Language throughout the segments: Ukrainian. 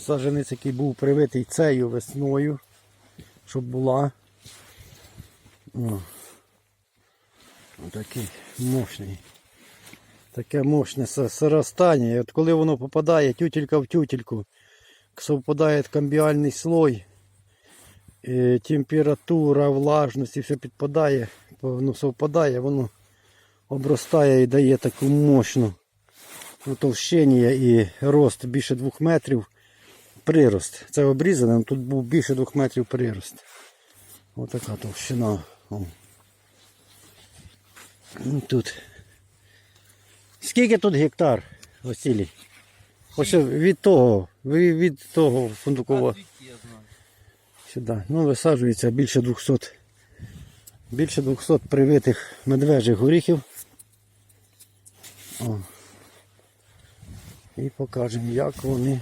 Саджанець, який був привитий цею весною, щоб була. О. Такий мощний. Таке мощне соростання. І от коли воно попадає тютелька в тютельку, совпадає камбіальний слой, е, температура, влажність і все підпадає, ну, совпадає, воно обростає і дає таку мощну утовщення і рост більше двох метрів. Прирост. Це обрізане, тут був більше двох метрів прирост. Ось така товщина. О. Ну, Тут. Скільки тут гектар, Василій? Ось від того, від того фундукового сюди. Ну, висаджується більше 200. Більше 200 привитих медвежих горіхів. О. І покажемо, як вони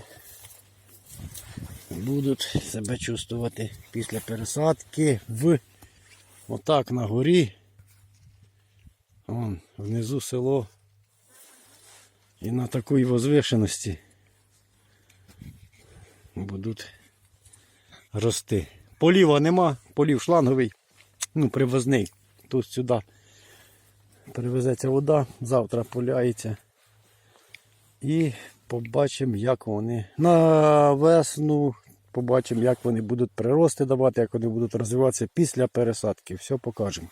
будуть себе чувствувати після пересадки в отак на горі. Вон, внизу село. І на такій возвишеності будуть рости. Поліва нема, полів шланговий, ну, привозний. Тут сюди привезеться вода, завтра поляється. І побачимо, як вони на весну. Побачимо, як вони будуть прирости давати, як вони будуть розвиватися після пересадки. Все покажемо.